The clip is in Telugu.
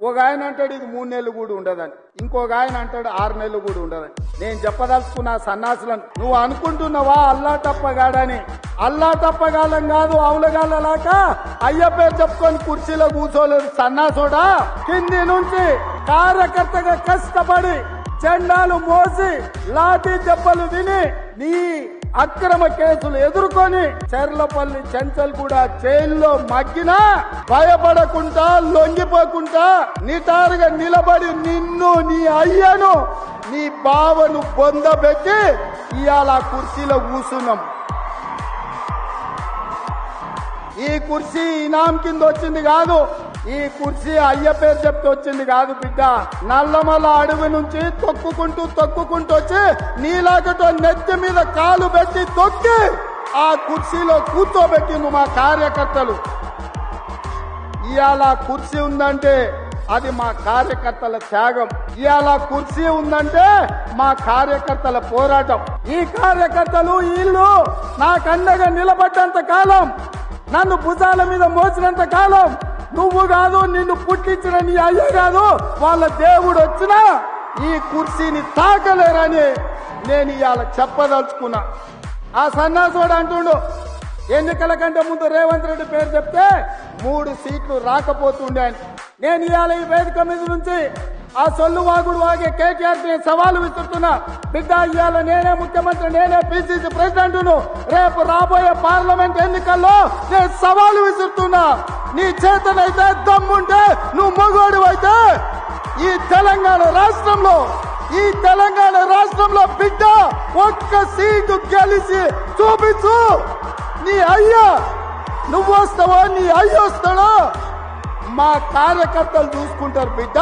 ఒక ఆయన అంటాడు ఇది మూడు నెలలు కూడా ఉండదని. ఇంకొక ఆయన అంటాడు ఆరు నెలలు కూడా ఉండదని. నేను చెప్పదలుచుకున్న సన్నాసులను నువ్వు అనుకుంటున్నావా అల్లా తప్పగాడని అల్లా తప్పగాలం కాదు అవులగాలలాక అయ్య పేరు చెప్పుకొని కుర్చీలో కూర్చోలేదు సన్నాసోడా? కింది నుంచి కార్యకర్తగా కష్టపడి చెండాలు మోసి లాఠీ దెబ్బలు విని నీ అక్రమ కేసులు ఎదుర్కొని చెర్లపల్లి చెంచల్ కూడా జైల్లో మగ్గినా భయపడకుండా లొంగిపోకుండా నిటారుగా నిలబడి నిన్ను నీ అయ్యను నీ బావను పొందబెట్టి ఇవాళ కుర్చీలో కూసున్నాం. ఈ కుర్చీ ఇనాం కింద వచ్చింది కాదు. ఈ కుర్చీ అయ్య పేరు చెప్తే వచ్చింది కాదు బిడ్డ. నల్లమల అడవి నుంచి తొక్కుకుంటూ తొక్కుకుంటూ వచ్చి నీలాగటో నెత్తి మీద కాలు పెట్టి తొక్కి ఆ కుర్చీలో కూర్చోబెట్టింది మా కార్యకర్తలు. ఇవాళ కుర్చీ ఉందంటే అది మా కార్యకర్తల త్యాగం. ఇవాళ కుర్చీ ఉందంటే మా కార్యకర్తల పోరాటం. ఈ కార్యకర్తలు వీళ్ళు నాకండగా నిలబడ్డంత కాలం నన్ను భుజాల మీద మోసినంత కాలం నువ్వు కాదు నిన్ను పుట్టించిన నీ అయ్య కాదు వాళ్ళ దేవుడు వచ్చినా ఈ కుర్చీని తాకలేరని నేను ఇవాళ చెప్పదలుచుకున్నా. ఆ సన్నాసుడు అంటుండు ఎన్నికల కంటే ముందు రేవంత్ రెడ్డి పేరు చెప్తే మూడు సీట్లు రాకపోతుండే నేను ఇవాళ ఈ వేదిక మీద నుంచి ఆ సొల్లు వాగుడు వాగే కేటీఆర్ సవాలు విసురుతున్నా. బిడ్డ ఇవాళ నేనే ముఖ్యమంత్రి నేనే పిసిసి ప్రెసిడెంట్ రేపు రాబోయే పార్లమెంట్ ఎన్నికల్లో నేను సవాలు విసురుతున్నా. నీ చేతనైతే దమ్ముంటే నువ్వు మగోడు అయితే ఈ తెలంగాణ రాష్ట్రంలో ఈ తెలంగాణ రాష్ట్రంలో బిడ్డ ఒక్క సీటు గెలిచి చూపించు. నీ అయ్యా నువ్వు వస్తావా? నీ అయ్య వస్తాడా? మా కార్యకర్తలు చూసుకుంటారు బిడ్డ.